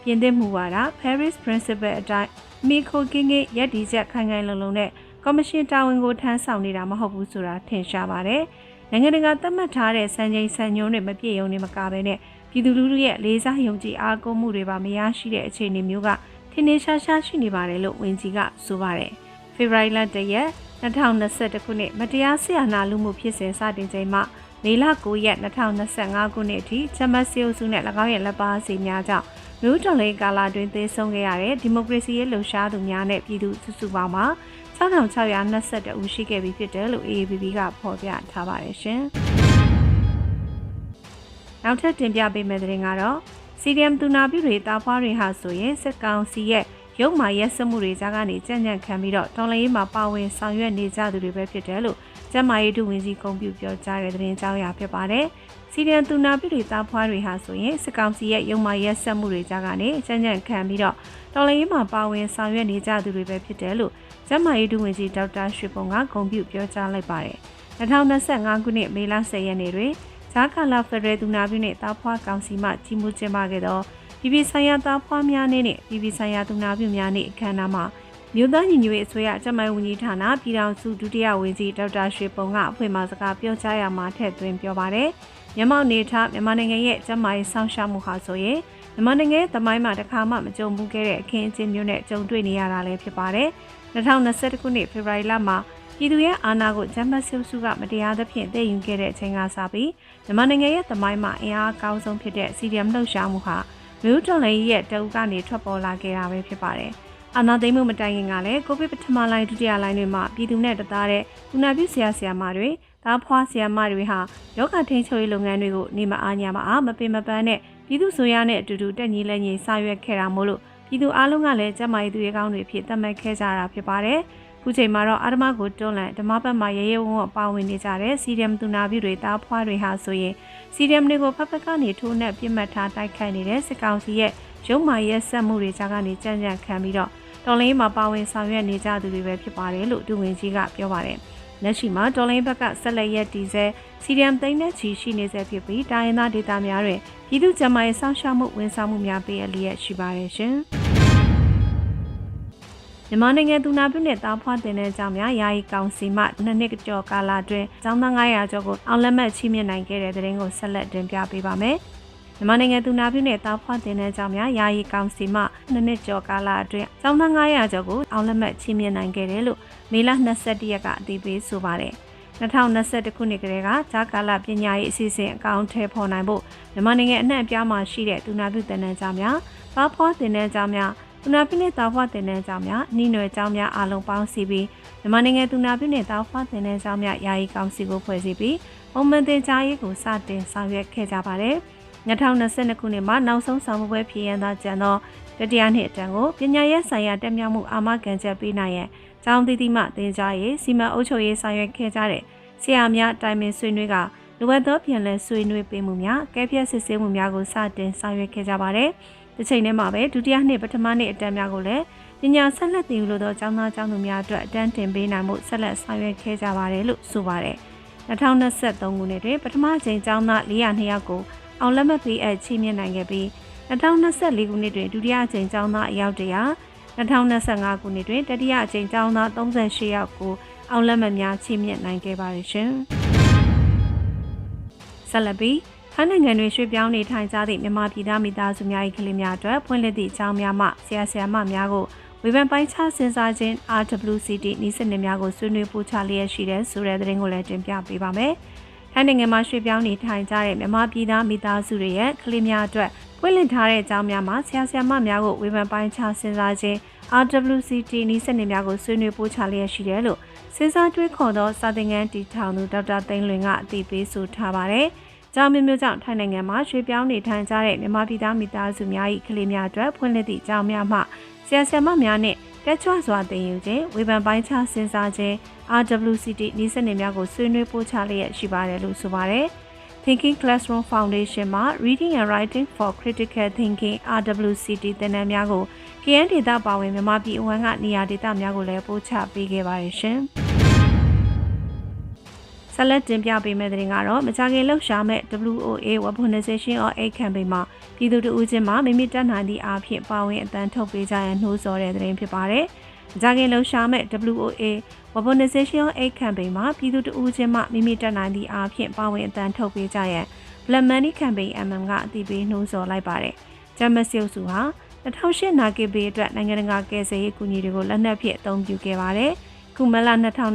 ပြင်သစ်မှုဝါဒ Paris Principle အတိုင်းမိခိုကင်းကင်းရက်ဒီချက်ခိုင်ခိုင်လုံလုံနဲ့ကော်မရှင်တာဝန်ကိုထမ်းဆောင်နေတာမဟုတ်ဘူးဆိုတာထင်ရှားပါတယ်နိုင်ငံတကာသတ်မှတ်ထားတဲ့စံချိန်စံညွှန်းတွေမပြည့်ုံနေမကဘဲနဲ့ ပြည်သူလူထုရဲ့လေးစားယုံကြည်အားကိုးမှုတွေပါမရရှိတဲ့အခြေအနေမျိုးကထင်ထင်ရှားရှားရှိနေပါတယ်လို့ဝန်ကြီးကဆိုပါတယ်။ဖေဖော်ဝါရီလတရက်2021ခုနှစ်မတရားဆရာနာလူမှုဖြစ်စဉ်စတင်ချိန်မှမေလ9ရက်2025ခုနှစ်အထိချက်မတ်စီအုပ်စုနဲ့၎င်းရဲ့လက်ပါစီများကြောင့်မြို့တော်လေးကာလာတွင်သေဆုံးခဲ့ရတဲ့ဒီမိုကရေစီရေးလှုပ်ရှားသူများနဲ့ပြည်သူစုစုပေါင်းမှာ6622ဦးရှိခဲ့ပြီဖြစ်တယ်လို့ AABB ကဖော်ပြထားပါတယ်ရှင်။ နောက်ထပ်တင်ပြပေးမယ့်သတင်းကတော့ CDM တူနာပြုတွေတာဖွားတွေဟာဆိုရင်စစ်ကောင်စီရဲ့ရုပ်မာရက်စမှုတွေကြားကနေကြံ့ကြံ့ခံပြီးတော့တော်လိုင်းရေးမှာပါဝင်ဆောင်ရွက်နေကြသူတွေပဲဖြစ်တယ်လို့ကျမရေးဒုဝန်ကြီးကုံပြပြောကြားတဲ့သတင်းကြောင်းရာဖြစ်ပါတယ်။စီဒီယန်တူနာပြုတွေတာဖွားတွေဟာဆိုရင်စစ်ကောင်စီရဲ့ရုံမာရက်ဆက်မှုတွေကြားကနေကြံ့ကြံ့ခံပြီးတော့တော်လိုင်းရေးမှာပါဝင်ဆောင်ရွက်နေကြသူတွေပဲဖြစ်တယ်လို့ကျမရေးဒုဝန်ကြီးဒေါက်တာရွှေပုံကဂုဏ်ပြုပြောကြားလိုက်ပါတယ်။2025ခုနှစ်မေလ10ရက်နေ့တွင် ဂျာကာလာဖရယ်တူနာပြုနဲ့တာဖွားကောင်စီမှကြီးမှုကျင်းပခဲ့သောပြည်ပဆိုင်ရာတာဖွားများနဲ့ပြည်ပဆိုင်ရာတူနာပြုများနဲ့အခမ်းအနားမှာမြို့သားညီညွတ်ရေးအစိုးရကျမိုင်းဝန်ကြီးဌာနပြည်ထောင်စုဒုတိယဝန်ကြီးဒေါက်တာရွှေပုံကအဖွင့်မှာစကားပြောကြားရမှာထည့်သွင်းပြောပါတယ်။မြန်မာနေထားမြန်မာနိုင်ငံရဲ့ကျမိုင်းဆောင်ရှားမှုဟာဆိုရင်မြန်မာနိုင်ငံရဲ့သမိုင်းမှာတစ်ခါမှမကြုံဘူးခဲ့တဲ့အခင်းအကျင်းမျိုးနဲ့ကြုံတွေ့နေရတာလည်းဖြစ်ပါတယ်။2021ခုနှစ်ဖေဖော်ဝါရီလမှာပြည်သူရဲ့အာဏာကိုဂျမတ်ဆုစုကမတရားသဖြင့်တည်ယူခဲ့တဲ့အချိန်ကစပြီး မြန်မာနိုင်ငံရဲ့သမိုင်းမှာအင်အားအကောင်းဆုံးဖြစ်တဲ့ CDM လှုပ်ရှားမှုဟာမြို့တော်လည်းရဲ့တအုပ်ကနေထွက်ပေါ်လာခဲ့တာပဲဖြစ်ပါတယ်။အာနာသိမ်းမှုမတိုင်ခင်ကလည်းကိုဗစ်ပထမလိုင်းဒုတိယလိုင်းတွေမှာပြည်သူနဲ့တသားတဲ့ကုနာပြုဆရာဆရာမတွေတားဖွားဆရာမတွေဟာယောဂထိန်ချုပ်ရေးလုပ်ငန်းတွေကိုနေမအားညာမအားမပင်မပန်းနဲ့ပြည်သူဆိုရနဲ့အတူတူတက်ညီလက်ညီစာရွက်ခဲ့တာမို့လို့ပြည်သူအားလုံးကလည်းကျမကြီးသူရဲကောင်းတွေဖြစ်သတ်မှတ်ခဲ့ကြတာဖြစ်ပါတယ်။ ခုချိန်မှာတော့အာဓမကိုတွန်းလန့်ဓမ္မဘက်မှာရဲရဲဝံ့ဝံ့ပါဝင်နေကြတဲ့စီဒီယမ်သူနာပြုတွေတားဖွားတွေဟာဆိုရင်စီဒီယမ်တွေကိုဖက်ဖက်ကနေထိုးနှက်ပြစ်မှတ်ထားတိုက်ခိုက်နေတဲ့စစ်ကောင်စီရဲ့ရုံမာရဲဆက်မှုတွေကြားကနေကြံ့ကြံ့ခံပြီးတော့တော်လိုင်းမှာပါဝင်ဆောင်ရွက်နေကြသူတွေပဲဖြစ်ပါတယ်လို့ဒူဝင်ကြီးကပြောပါတယ်။လက်ရှိမှာတော်လိုင်းဘက်ကဆက်လက်ရက်တည်ဆဲစီဒီယမ်သိန်းနဲ့ချီရှိနေဆဲဖြစ်ပြီးတိုင်းရင်းသားဒေသများတွင်ပြည်သူ့ကျန်းမာရေးစောင့်ရှောက်မှုဝန်ဆောင်မှုများပေးအပ်လျက်ရှိပါတယ်ရှင်။ မြန်မာနိုင်ငံသူနာပြုနဲ့တားဖွားတင်တဲ့အကြောင်းများယာယီကောင်စီမှနှစ်နှစ်ကျော်ကာလအတွင်းကျောင်းသား900ကျော်ကိုအောင်လက်မှတ်ချီးမြှင့်နိုင်ခဲ့တဲ့တဲ့ရင်ကိုဆက်လက်တင်ပြပေးပါမယ်။မြန်မာနိုင်ငံသူနာပြုနဲ့တားဖွားတင်တဲ့အကြောင်းများယာယီကောင်စီမှနှစ်နှစ်ကျော်ကာလအတွင်းကျောင်းသား900ကျော်ကိုအောင်လက်မှတ်ချီးမြှင့်နိုင်ခဲ့တယ်လို့မေလ22ရက်ကအသိပေးဆိုပါတယ်။2021ခုနှစ်ကလေးကဂျာကာလာပညာရေးအစီအစဉ်အကောင့်ထဲပေါ်နိုင်ဖို့မြန်မာနိုင်ငံအနှံ့အပြားမှာရှိတဲ့သူနာပြုတင်တဲ့ကြောင်းများ၊ဘာဖွားတင်တဲ့ကြောင်းများ သူနာပြုနဲ့တာဖွားတင်တဲ့ကြောင်းများနှီးနွယ်ကြောင်းများအားလုံးပေါင်းစည်းပြီးမြန်မာနိုင်ငံသူနာပြုနဲ့တာဖွားတင်တဲ့ကြောင်းများယာယီကောင်စီကိုဖွဲ့စည်းပြီးပုံမှန်တင်ကြားရေးကိုစတင်ဆောင်ရွက်ခဲ့ကြပါတယ်။2022ခုနှစ်မှာနောက်ဆုံးဆောင်ပွဲဖြစ်ရန်သာကျန်သောတတိယနှစ်အတန်းကိုပညာရေးဆိုင်ရာတက်မြောက်မှုအာမခံချက်ပေးနိုင်ရန်ကျောင်းသီးသီးမှတင်ကြားရေးစီမံအုပ်ချုပ်ရေးဆောင်ရွက်ခဲ့ကြတဲ့ဆရာများတိုင်ပင်ဆွေးနွေးကလိုအပ်သောပြန်လည်ဆွေးနွေးပေးမှုများကဲပြည့်စစ်ဆေးမှုများကိုစတင်ဆောင်ရွက်ခဲ့ကြပါတယ်။ ဒီချိန်ထဲမှာပဲဒုတိယနှစ်ပထမနှစ်အတန်းများကိုလည်းပညာဆက်လက်သင်ယူလိုသောကျောင်းသားကျောင်းသူများအတွက်အတန်းတင်ပေးနိုင်မှုဆက်လက်ဆောင်ရွက်ခဲ့ကြပါတယ်လို့ဆိုပါတယ်။2023ခုနှစ်တွင်ပထမချိန်ကျောင်းသား402ယောက်ကိုအောင်လက်မှတ်ပေးအပ်ချီးမြှင့်နိုင်ခဲ့ပြီး2024ခုနှစ်တွင်ဒုတိယချိန်ကျောင်းသားအယောက်တရာ2025ခုနှစ်တွင်တတိယအကြိမ်ကျောင်းသား38ယောက်ကိုအောင်လက်မှတ်များချီးမြှင့်နိုင်ခဲ့ပါတယ်ရှင်။ဆက်လက်ပြီး ထိုင်းနိုင်ငံတွင်ရွှေ့ပြောင်းနေထိုင်ကြသည့်မြန်မာပြည်သားမိသားစုများ၏ကလေးများအတွက်ဖွင့်လှစ်သည့်အကြောင်းများမှဆရာဆရာမများကိုဝေဖန်ပိုင်းခြားစဉ်းစားခြင်း RWCT ဤစနစ်များကိုဆွေးနွေးပို့ချလျက်ရှိတဲ့ဆိုတဲ့သတင်းကိုလည်းတင်ပြပေးပါမယ်။ထိုင်းနိုင်ငံမှာရွှေ့ပြောင်းနေထိုင်ကြတဲ့မြန်မာပြည်သားမိသားစုတွေရဲ့ကလေးများအတွက်ပွင့်လင့်ထားတဲ့အကြောင်းများမှာဆရာဆရာမများကိုဝေဖန်ပိုင်းခြားစဉ်းစားခြင်း RWCT ဤစနစ်များကိုဆွေးနွေးပို့ချလျက်ရှိတယ်လို့စဉ်းစားတွေးခေါ်သောစာသင်ခန်းတီထောင်သူဒေါက်တာသိန်းလွင်ကအသိပေးဆိုထားပါတယ်။ ကြောင်မျိုးမျိုးကြောင့်ထိုင်းနိုင်ငံမှာရွှေ့ပြောင်းနေထိုင်ကြတဲ့မြန်မာပြည်သားမိသားစုများ၏ကလေးများအတွက်ဖွင့်လှစ်သည့်အကြောင်းများမှဆရာဆရာမများနဲ့တက်ချွစွာသင်ယူခြင်းဝေဖန်ပိုင်းခြားစဉ်းစားခြင်း RWCT နည်းစနစ်များကိုဆွေးနွေးပို့ချလျက်ရှိပါတယ်လို့ဆိုပါတယ်။ Thinking Classroom Foundation မှာ Reading and Writing for Critical Thinking RWCT သင်တန်းများကို KN ဒေတာပါဝင်မြန်မာပြည်အဝန်းကနေရာဒေတာများကိုလည်းပို့ချပေးခဲ့ပါတယ်ရှင်။ ဆက်လက်တင်ပြပေးမယ့်တဲ့ကတော့မကြခင်လှုပ်ရှားမဲ့ WOA Weaponization of Aid Campaign မှာပြည်သူတို့ဦးချင်းမှာမိမိတက်နိုင်သည့်အားဖြင့်ပါဝင်အတန်းထုတ်ပေးကြရန်နှိုးဆော်တဲ့သတင်းဖြစ်ပါတယ်။မကြခင်လှုပ်ရှားမဲ့ WOA Weaponization of Aid Campaign မှာပြည်သူတို့ဦးချင်းမှာမိမိတက်နိုင်သည့်အားဖြင့်ပါဝင်အတန်းထုတ်ပေးကြရန် Black Money Campaign MM ကအတည်ပြုနှိုးဆော်လိုက်ပါတယ်။ဂျမတ်ဆီယုစုဟာ2008နာဂစ်ဘေးအတွက်နိုင်ငံတကာကယ်ဆယ်ရေးကူညီတွေကိုလက်နက်ဖြင့်အသုံးပြုခဲ့ပါတယ်။ ခုမလ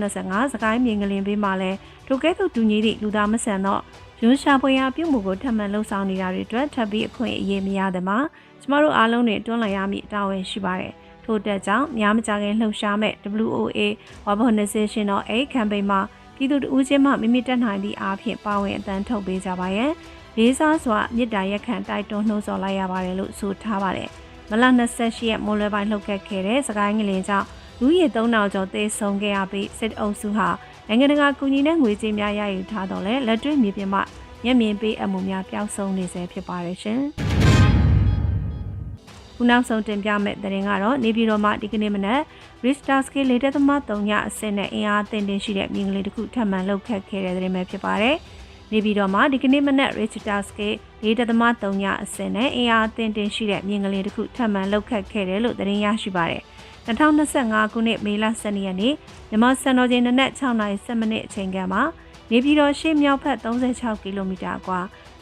2025စကိုင်းမြေငလင်ဘေးမှာလည်းထိုကဲ့သို့တူညီသည့်လူသားမဆန်သောရွှန်ရှာဖွေရာပြုမှုကိုထပ်မံလှုပ်ဆောင်နေတာတွေအတွက်ထပ်ပြီးအခွင့်အရေးမရသည်မှာကျမတို့အားလုံးတွေတွန်းလှန်ရမည့်တာဝန်ရှိပါတယ်။ထို့တက်ကြောင့်များမကြခင်လှုပ်ရှားမဲ့ WOA Weaponization of Aid Campaign မှာပြည်သူ့ဦးချင်းမှမိမိတက်နိုင်သည့်အားဖြင့်ပါဝင်အတန်းထုတ်ပေးကြပါရန်လေးစားစွာမြစ်တာရက်ခံတိုက်တွန်းနှိုးဆော်လိုက်ရပါတယ်လို့ဆိုထားပါတယ်။မလ28ရက်မိုးလွယ်ပိုင်းလှုပ်ခတ်ခဲ့တဲ့စကိုင်းငလင်ကြောင့် လူရည်3000ကျော်သေဆုံးခဲ့ရပြီးစစ်အုပ်စုဟာနိုင်ငံတကာကူညီတဲ့ငွေကြေးများရယူထားတော့လဲလက်တွေ့မြေပြင်မှာမျက်မြင်ပေးအမှုများပျောက်ဆုံးနေစေဖြစ်ပါတယ်ရှင်။ခုနောက်ဆုံးတင်ပြမယ့်သတင်းကတော့နေပြည်တော်မှာဒီကနေ့မနက် Richter Scale လေတက်သမား3ညအဆင့်နဲ့အင်အားအသင့်တင်ရှိတဲ့မြင်ကလေးတစ်ခုထပ်မံလှုပ်ခတ်ခဲ့တဲ့သတင်းပဲဖြစ်ပါတယ်။နေပြည်တော်မှာဒီကနေ့မနက် Richter Scale လေတက်သမား3ညအဆင့်နဲ့အင်အားအသင့်တင်ရှိတဲ့မြင်ကလေးတစ်ခုထပ်မံလှုပ်ခတ်ခဲ့တယ်လို့သတင်းရရှိပါတယ်။ 2025ခုနှစ်မေလ12ရက်နေ့မြန်မာစံတော်ချိန်နနက်6:10မိနစ်အချိန်ကမှာနေပြည်တော်ရှေ့မြောက်ဘက်36ကီလိုမီတာကွာ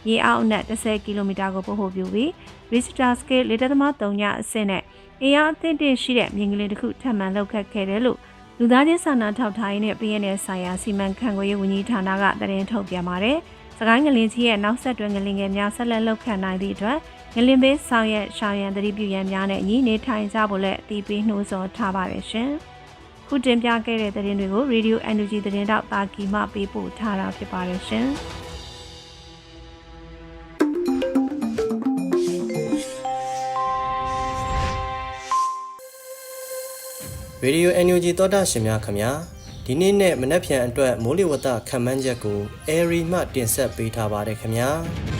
ရေအောက်အနက်10ကီလိုမီတာကိုပို့ဖို့ပြုပြီး Richter scale လေတက်သမား3ညအဆင့်နဲ့အင်အားအသင့်တင်ရှိတဲ့မြင်ကလေးတစ်ခုထပ်မံလှုပ်ခတ်ခဲ့တယ်လို့လူသားချင်းစာနာထောက်ထားရေးနဲ့ PNL ဆိုင်ရာစီမံခန့်ခွဲရေးဝန်ကြီးဌာနကသတင်းထုတ်ပြန်ပါတယ်။စကိုင်းငလင်းကြီးရဲ့နောက်ဆက်တွဲငလင်းငယ်များဆက်လက်လှုပ်ခတ်နိုင်သည့်အတွက်ငလင်ဘေးဆောင်ရွက်ရှောင်ရန်သတိပြုရန်များနဲ့ညီနေထိုင်ကြဖို့လည်းအတီးပေးနှိုးဆော်ထားပါတယ်ရှင်။ခုတင်ပြခဲ့တဲ့သတင်းတွေကို Radio Energy သတင်းတောက်တာကီမှပေးပို့ထားတာဖြစ်ပါတယ်ရှင်။ Radio NUG သောတာရှင်များခင်ဗျာဒီနေ့နဲ့မနက်ဖြန်အတွက်မိုးလေဝသခန့်မှန်းချက်ကို Airy မှတင်ဆက်ပေးထားပါတယ်ခင်ဗျာမ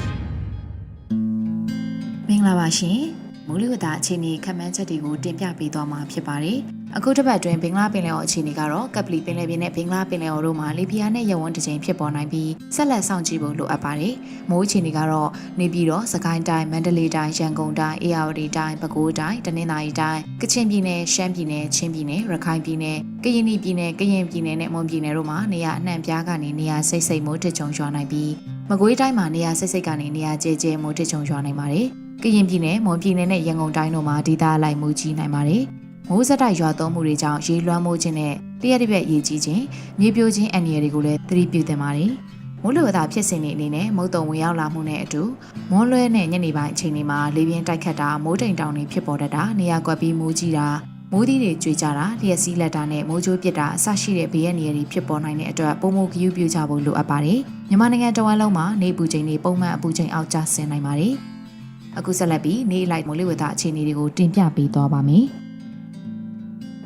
င်္ဂလာပါရှင်မိုးလေဝသအခြေအနေခန့်မှန်းချက်တွေကိုတင်ပြပေးသွားမှာဖြစ်ပါတယ်အခုတစ်ပတ်အတွင်းဘင်္ဂလားပင်လယ်အော်အခြေအနေကတော့ကပလီပင်လယ်ပြင်နဲ့ဘင်္ဂလားပင်လယ်အော်တို့မှာလေပြင်းနဲ့ရဝန်းတစ်ချိန်ဖြစ်ပေါ်နိုင်ပြီးဆက်လက်ဆောင်ကြည့်ဖို့လိုအပ်ပါတယ်။မိုးအခြေအနေကတော့နေပြည်တော်၊စကိုင်းတိုင်း၊မန္တလေးတိုင်း၊ရန်ကုန်တိုင်း၊အေရဝတီတိုင်း၊ပဲခူးတိုင်း၊တနင်္သာရီတိုင်း၊ကချင်ပြည်နယ်၊ရှမ်းပြည်နယ်၊ချင်းပြည်နယ်၊ရခိုင်ပြည်နယ်၊ကရင်ပြည်နယ်၊ကရင်ပြည်နယ်နဲ့မွန်ပြည်နယ်တို့မှာနေရာအနှံ့ပြားကနေနေရာစိတ်စိတ်မိုးထချုံရွာနိုင်ပြီးမကွေးတိုင်းမှာနေရာစိတ်စိတ်ကနေနေရာကျဲကျဲမိုးထချုံရွာနိုင်ပါတယ်။ ကရင်ပြည်နယ်၊မွန်ပြည်နယ်နဲ့ရန်ကုန်တိုင်းတို့မှာဒေသအလိုက်မိုးကြီးနိုင်ပါတယ်။မိုးစက်တိုက်ရွာသွန်းမှုတွေကြောင့်ရေလွှမ်းမိုးခြင်းနဲ့တရက်တစ်ပြက်ရေကြီးခြင်းမြေပြိုခြင်းအန္တရာယ်တွေကိုလည်းသတိပြုသင့်ပါတယ်။မိုးလေဝသဖြစ်စဉ်တွေအနေနဲ့မုတ်တုံဝင်ရောက်လာမှုနဲ့အတူမွန်းလွဲနဲ့ညနေပိုင်းအချိန်တွေမှာလေပြင်းတိုက်ခတ်တာမိုးတိမ်တောင်တွေဖြစ်ပေါ်တတ်တာနေရာကွက်ပြီးမိုးကြီးတာမိုးသီးတွေကျွေကြတာလျှက်စီးလက်တာနဲ့မိုးကြိုးပစ်တာအဆရှိတဲ့ဘေးရနေရာတွေဖြစ်ပေါ်နိုင်တဲ့အတွက်ပုံမဂယူးပြကြဖို့လိုအပ်ပါတယ်။မြန်မာနိုင်ငံတဝန်းလုံးမှာနေပူချိန်တွေပုံမှန်အပူချိန်အောက်ကျဆင်းနိုင်ပါတယ်။ အခုဆက်လက်ပြီးနေလိုက်မိုးလေဝသအခြေအနေတွေကိုတင်ပြပေးသွားပါမယ်။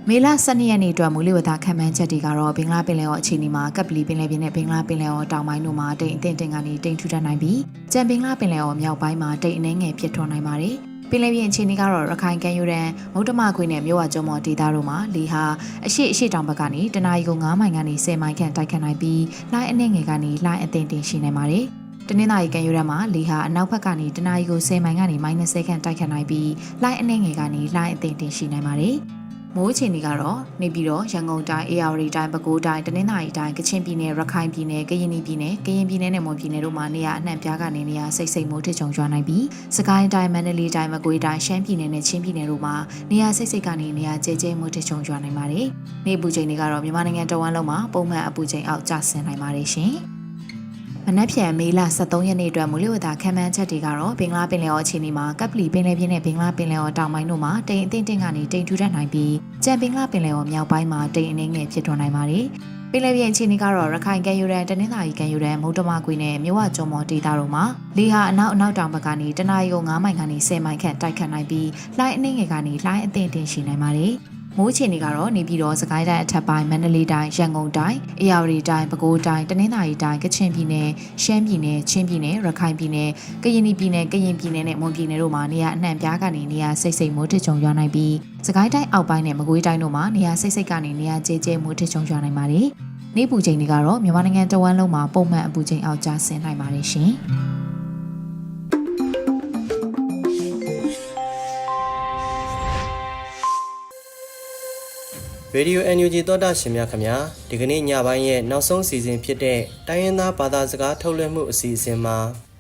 မေလ12ရက်နေ့အတွက်မူလဝသခံမှန်းချက်တွေကတော့ဘင်္ဂလားပင်လယ်အော်အခြေအနေမှာကပ်ပလီပင်လယ်ပြင်နဲ့ဘင်္ဂလားပင်လယ်အော်တောင်ပိုင်းတို့မှာတိမ်အထင်တင်ကနေတိမ်ထူထပ်နိုင်ပြီးကြံဘင်္ဂလားပင်လယ်အော်မြောက်ပိုင်းမှာတိမ်အနှဲငယ်ဖြစ်ထွန်းနိုင်ပါတယ်။ပင်လယ်ပြင်အခြေအနေကတော့ရခိုင်ကမ်းရိုးတန်းမုတ်တမခွေနဲ့မြို့ဝကျွန်းမော်ဒေသတို့မှာလေဟာအရှိအရှိတောင်ဘက်ကနေတနအီကို9မိုင်ကနေ10မိုင်ခန့်တိုက်ခတ်နိုင်ပြီးလှိုင်းအနှဲငယ်ကနေလှိုင်းအထင်တင်ရှိနိုင်ပါတယ်။ တနင်္သာရီကံရိုးရမှာလေဟာအနောက်ဘက်ကနေတနအီကို10မိုင်ကနေ -30 ခန့်တိုက်ခတ်နိုင်ပြီးလှိုင်းအနှဲငယ်ကနေလှိုင်းအထင်တင်ရှိနိုင်ပါတယ်။မိုးချင်တွေကတော့နေပြည်တော်ရန်ကုန်တိုင်းအေရဝတီတိုင်းပဲခူးတိုင်းတနင်္သာရီတိုင်းကချင်ပြည်နယ်ရခိုင်ပြည်နယ်ကရင်ပြည်နယ်ကရင်ပြည်နယ်နဲ့မွန်ပြည်နယ်တို့မှာနေရာအနှံ့ပြားကနေနေရာစိတ်စိတ်မိုးထချုံရွာနိုင်ပြီးစကိုင်းတိုင်းမန္တလေးတိုင်းမကွေးတိုင်းရှမ်းပြည်နယ်နဲ့ချင်းပြည်နယ်တို့မှာနေရာစိတ်စိတ်ကနေနေရာကျဲကျဲမိုးထချုံရွာနိုင်ပါတယ်။နေပူချိန်တွေကတော့မြန်မာနိုင်ငံတဝန်းလုံးမှာပုံမှန်အပူချိန်အောက်ကျဆင်းနိုင်ပါတယ်ရှင်။ မနက်ဖြန်မေလ23ရက်နေ့အတွက်မူလဝတာခံမှန်းချက်တွေကတော့ဘင်္ဂလားပင်လယ်အော်အခြေအနေမှာကပ်ပလီပင်လယ်ပြင်နဲ့ဘင်္ဂလားပင်လယ်အော်တောင်ပိုင်းတို့မှာတိမ်အထင်တင်ကနေတိမ်ထူထပ်နိုင်ပြီးကြံဘင်္ဂလားပင်လယ်အော်မြောက်ပိုင်းမှာတိမ်အနှင်းငယ်ဖြစ်ထွန်းနိုင်ပါတယ်။ပင်လယ်ပြင်အခြေအနေကတော့ရခိုင်ကမ်းရိုးတန်းတနင်္သာရီကမ်းရိုးတန်းမုတ်တမကွေနဲ့မြဝကျွန်းမော်ဒေသတို့မှာလေဟာအနောက်အနောက်တောင်ဘက်ကနေတနအီကို9မိုင်ကနေ10မိုင်ခန့်တိုက်ခတ်နိုင်ပြီးလှိုင်းအနှင်းငယ်ကနေလှိုင်းအထင်တင်ရှိနိုင်ပါတယ်။ မိုးချင်တွေကတော့နေပြည်တော်စကိုင်းတိုင်းအထက်ပိုင်းမန္တလေးတိုင်းရန်ကုန်တိုင်းအေရဝတီတိုင်းပဲခူးတိုင်းတနင်္သာရီတိုင်းကချင်ပြည်နယ်ရှမ်းပြည်နယ်ချင်းပြည်နယ်ရခိုင်ပြည်နယ်ကရင်ပြည်နယ်ကရင်ပြည်နယ်နဲ့မွန်ပြည်နယ်တို့မှာနေရာအနှံ့ပြားကနေနေရာစိတ်စိတ်မိုးထချုံရွာနိုင်ပြီးစကိုင်းတိုင်းအောက်ပိုင်းနဲ့မကွေးတိုင်းတို့မှာနေရာစိတ်စိတ်ကနေနေရာကျဲကျဲမိုးထချုံရွာနိုင်ပါတယ်။နေပူချိန်တွေကတော့မြန်မာနိုင်ငံတဝန်းလုံးမှာပုံမှန်အပူချိန်အောက်ကျဆင်းနိုင်ပါတယ်ရှင်။ Radio NUG သောတာရှင်များခင်ဗျာဒီကနေ့ညပိုင်းရဲ့နောက်ဆုံးစီစဉ်ဖြစ်တဲ့တိုင်းရင်းသားဘာသာစကားထုတ်လွှင့်မှုအစီအစဉ်မှာ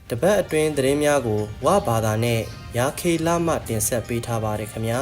တပတ်အတွင်းသတင်းများကိုဝဘာသာနဲ့ရာခေလမှတင်ဆက်ပေးထားပါတယ်ခင်ဗျာ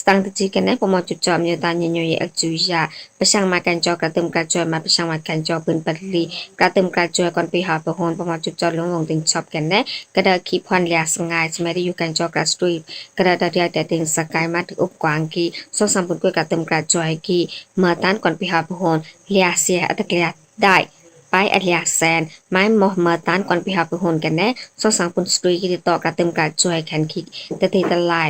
สตังตจีกันนะผมมาจุดจอมเนตาเนยเยอจุยาปรชังมากันจอกระเติมกระจอยมาปรชังมากันจอปืนปัดลีกระเติมกระจอยก่อนไปหาประหอนผมมาจุดจอมลงลงถึงชอบกันนะกระดาคีพอนเลียสงายจะไม่ได้อยู่กันจอกระสตรีกระดาเดียแต่ถึงสกายมาถึงอุบกวางกีสองสามปุ่นกวยกระเติมกระจอยกีเมื่อตันก่อนไปหาประหอนเลียเสียอัตเกียได้ไปอัลยาแซนไม้มอเมอตานก่อนพิหาประหอนกันแน่สองสัมปุ่นสตรีกีติต่อกระเติมกระจอยแขนคิกต่ตีตลาย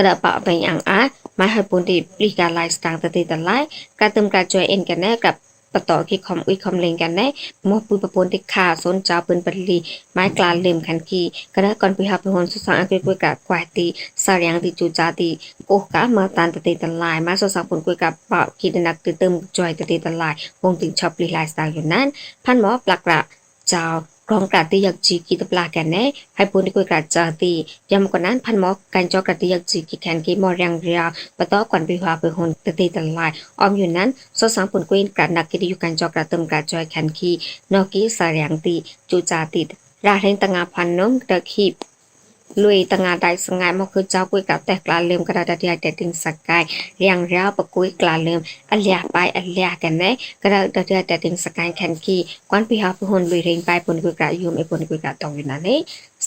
กระปะไปอังอาไม้ให้ปุนติปลีกาไลสตางตะตีตะไลการเติมการจวยเอ็นกันแน่กับปะต่อคิคอมอุยคอมเลงกันแน่มอปุยปะปนติขาสนจาปืนปลีไม้กลาเลมคันคีกระก่อนพิหาไปหนสุสังอังกฤษกวยกะควายตีสายังติจูจาติโกกะมาตันตะตีตะไลไม้สสังปุนกวยกะปะคิดนักติเติมจอยตะตีตะไลวงติงชอบลีไลสตางอยู่นั้น พันหมอปลักระเจ้า กรองกระติยักจีกีตปลาแกนแน่ให้ปูนิกุยกระจาตียามกว่านั้นพันหมอกการจอกระติยักจีกีแคนกีมอยังเรียปะต้อกวนไปหาไปหนตะตีตะลายออมอยู่นั้นสสังปุนกุยกระนักกิดอยุการจอกระเติมกระจอยแคนคีนอกีสายังตีจูจาติราเร่งตงาพันน้มกระขีบ ลุยต่างาได้สงายมอคือเจ้ากุยกับแต่กลาลืมกระดาษยาแต่ติงสกายเรียงเร้าปะกุยกลาลืมอัลียไปอัลียกันไหนกระดาษยาแต่ติงสกายแคนขี้กวนพี่ฮาพูนลุยเริงไปปนกุยกระยูมไอปนกุยกระตองอยู่นั่นเอง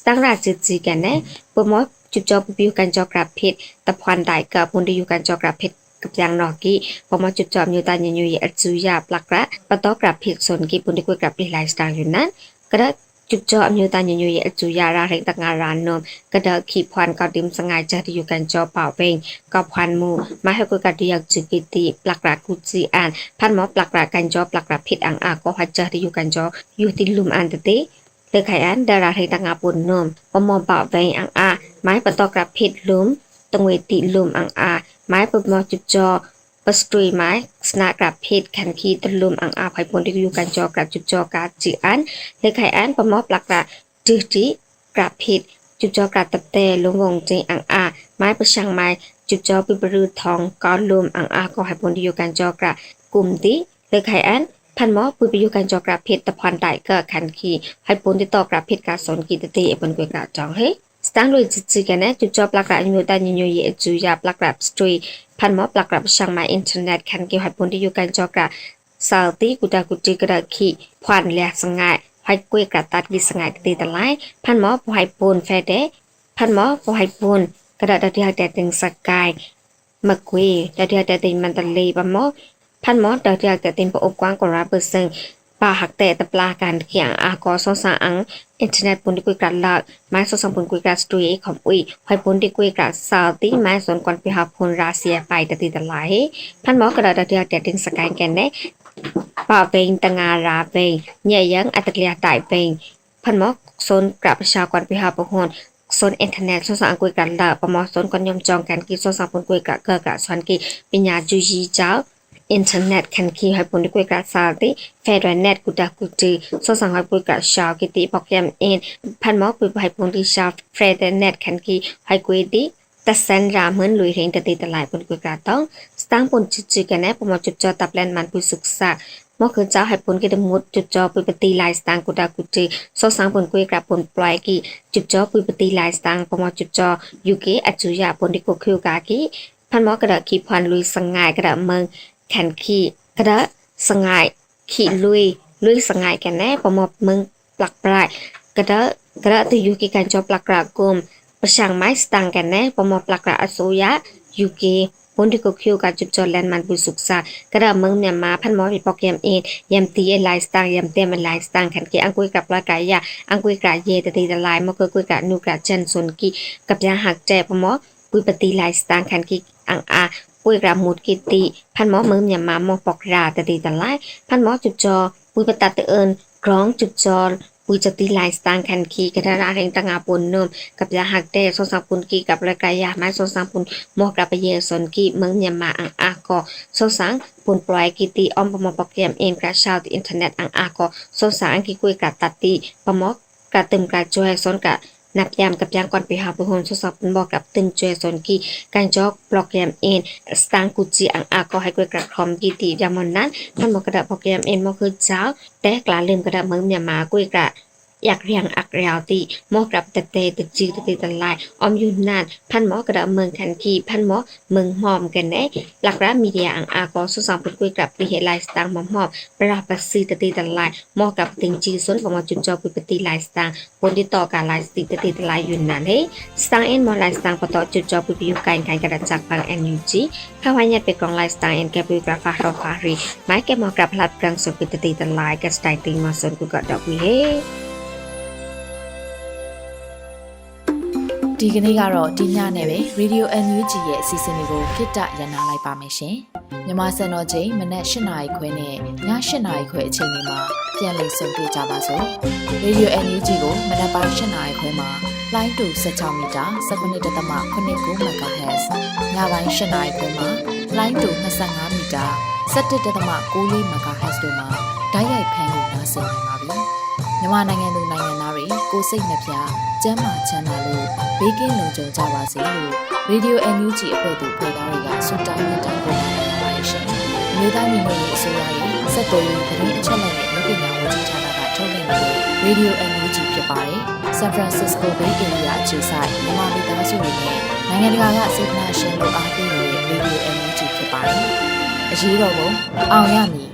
ตั้งราจุดจีกันไหนปมอจุดจอปบิวกันจอกระเพชรตะพวันได้กับปนดิอยู่กันจอกระเพชรกับยังนอกี้พอมาจุดจอมอยู่ตานยันอยู่อัจจุยาปลักระปะตอกราเพชรส่นกี้ปนดิกุยกระปลีลายสตางอยู่นั้นกระด จุดจออမျိုးသားညညရဲ့အကျူရရဟိတငါရန်နုံကဒခိဖွန်ကတိမ်စငိုင်ချတိယကန်ကြောပေါပိန်ကဖွန်မူမဟကကတိယချကိတိပလကရာကုစီအန်ဖန်မပလကရာကန်ကြောပလကရာဖိတအန်အာကိုဟချတိယကန်ကြောယူတိလုံအန်တတိเลขายอันดาราไทยต่างอาปุ่นนมปมอมเป่าแวงอังอาไม้ปะตอกรับผิดลุมตงเวติลุมอังอาไม้ปมอจุดจอ pestui mai sna grab phet khan khi tulum ang a phai pon yu kan cho grab chup cho ka chi an le khai an pa mo plak ra ti ti grab phet chup cho ka tap te lu ngong chi ang a mai pa sang mai chup cho pi bru thong ka lum ang a ko hai pon yu kan cho ka kum ti le khai an พันหมอปุยไปอยู่กันจอกราเพชรตะพรไตก็คันขี่ให้ปนติดต่อกราเพชรกาสอนกีตตีเอบนกวยกาจองเฮ้สตางลุยจิจิกันนะจุดจอบลักระยูตันยูเยจุยาลักระสตรีพันหมอปลักรับช่างมาอินเทอร์เน็ตคันเกี่ยวกับปุ่นที่อยู่กันจอกระสาวตีกุดากุจิกระขีพวันแหลกสงายไห้กุ้ยกระตัดกิสงายตีตะไลพันหมอผู้ให้ปูนแฟเดพันหมอผู้ให้ปูนกระดาษที่ให้แต่ตึงสกายมะกุยดาที่ให้แต่ตึงมันตะลีปะหมอพันหมอดาที่ให้แต่ตึงปอบกว้างกว่าเปอร์เซ็นต์ ปาหักแต่ตะปลาการเขียงอากอสอสาอังอินเทอร์เน็ตปุ่นที่กุยกระลากไม้สสังปุ่นกุยกระสตรีของอุยไว้ปุ่นที่กุยกระสาวตีไม้สนกวนพิหาพุนราเซียไปตะตีตะลายพันหมอกระดาษเดียวแต่ดึงสกายแกนเนป่าเปงตงาราเปงเนี่ยยังอัตเลียตายเปงพันหมอกโซนกระประชากรพิหาปะฮนโซนอินเทอร์เน็ตโซนสังกุยกระลาประมอโซนกอนยมจองกันกีโซนสังปุ่นกุยกะเกกะสวนกีปัญญาจูจีเจ้า internet kan ki ha pun ku ka sa ti fe ra net ku da ku ti so sang ha ku ka sha ki ti bok yam in phan mo ku bai pun ti sha fe ra net kan ki ha ku ti ตัดสันราเหมือนลุยเร่งตะตีตะลายบนกุยกาต้องสร้างปนจุดจืกันแน่ปมจุดจอตับแลนมันปุยสุกสะเมื่อคืนเจ้าให้ปนกิดมุดจุดจอปุยปตีลายสตางกุดากุจือโซสร้างปนกุยกาปนปล่อยกีจุดจอปุ่ยปตีลายสตางปมจุดจอยูเกอจุยาปนดิโกคิวกากีพันมอกระดาขีพันลุยสังงายกระดเมือง แขี้กระสงายขี้ลุยลุยสงายกันแน่ประมอบมึงปลักปลายกระกระตุยูกิกันจอปลักระกุมประชังไม้สตังกันแน่ประมอบปลักระอสุยะยูกิปุนที่ก็คิวกับจุดจอแลนมันบุสุกษากระเมืองเมียมาพันหมอมีปรแกรมเองยำตีไลสตางยำเต็มไลสตางขันเกอังกุยกับรากายาอังกุยกะเยตตีตะไลมอกุยกะนูกะเจนสนกีกับยาหักแจปมอปุยปฏิไลสตางขันกีอังอา ปุยกระมุดกิติพันหมอมือหยามามอปอกราตติต่ไลพันหมอจุดจอ ปุยปตัดเตเอินกร้องจุดจอปุยจตีลายสตางคันคีกระดาษแรงตังอาปนเนิมกับยาหักเตโซสังปุนกีกับระกายาไม้โซสังปุนมอกระเปเยสนกีเมืองยามาอังอากอโซสังปุนปล่อยกิติอมปมอปกเกมเอ็นกระชาวติอินเทอร์เน็ตอังอากอโซสังกีคุยกับตัดตีปมอกกระตึมกระจอยสนกะ นับยามกับยางก่อนไปหาผู้คนทดสอบบอกกับตึงเจสนกีการจอกปลอกยามเอ็นสตางกุจีอังอาก็ให้กวยกระคอมกีตียามอนนั้นท่านบอกกระดาบโปลอกรมเอ็นมอคือเจ้าแต่กลาลืมกระดาบเมืองเนี่ยมากุยกระ อยากเรียงอักเรียลตีหมอกรับตะเตตึกจือตะตือตะลายอมยุนนาน พันหมอกระเมืองคันทีพันหมอเมืองหอมกันได้หลักร้ามีเดียอังอากอสุสามพูดคุยกับปีเหตุลายสตางหมอมหอมปราบปัสซีตะตืตะลายหมอกับติงจือส้นฟังมาจุดจอปุปติลายสตางคนที่ต่อการลายสติตะตีอตะลายยุนนานเฮ้สตางเอ็นมอลายสตางปะต่อจุดจอปุปยุการการกระจักบางแอนยูจีข้าวเนี่ยเป็กองลายสตางเอ็นแกปุยกราฟาโรฟารีไม้แกหมอกับพลัดกลางสุปติตะลายกระสไตติงมาสนกุก็ดอกวีเฮ ဒီကနေ့ကတော့ဒီညနဲ့ပဲ Radio NUG ရဲ့အစီအစဉ်လေးကိုခਿੱတရနာလိုက်ပါမယ်ရှင်။မြမစံတော်ချိန်မနက်၈နာရီခွဲနဲ့ည၈နာရီခွဲအချိန်တွေမှာပြန်လည်ဆုံတွေ့ကြပါစို့။ Radio NUG ကိုမနက်ပိုင်း၈နာရီခွဲမှာလိုင်းတူ16မီတာ19.8 MHz ညပိုင်း၈နာရီခွဲမှာလိုင်းတူ25မီတာ17.6 MHz တို့မှာဓာတ်ရိုက်ဖမ်းလို့နိုင်စေနိုင်ပါပြီ။ မြန်မာနိုင်ငံသူနိုင်ငံသားတွေကိုစိတ်နှပြကျန်းမာချမ်းသာလို့ဘေးကင်းလုံခြုံကြပါစေလို့ Radio NUG အဖွဲ့သူဖေသားတွေကဆုတောင်းမြတ်တာပို့လာပါတယ်ရှင်။မြေသားညီမတွေအစိုးရရဲ့စက်တော်ရင်သတင်းအချက်အလက်တွေလုပ်ပညာဝန်ကြီးဌာနကထုတ်လွှင့်နေတဲ့ Radio NUG ဖြစ်ပါတယ်။ San Francisco Bay Area အခြေစိုက်မြန်မာမိသားစုတွေနဲ့နိုင်ငံတကာကစေတနာရှင်လို့အားပေးနေတဲ့ Radio NUG ဖြစ်ပါတယ်။အရေးတော်ပုံအောင်ရမည်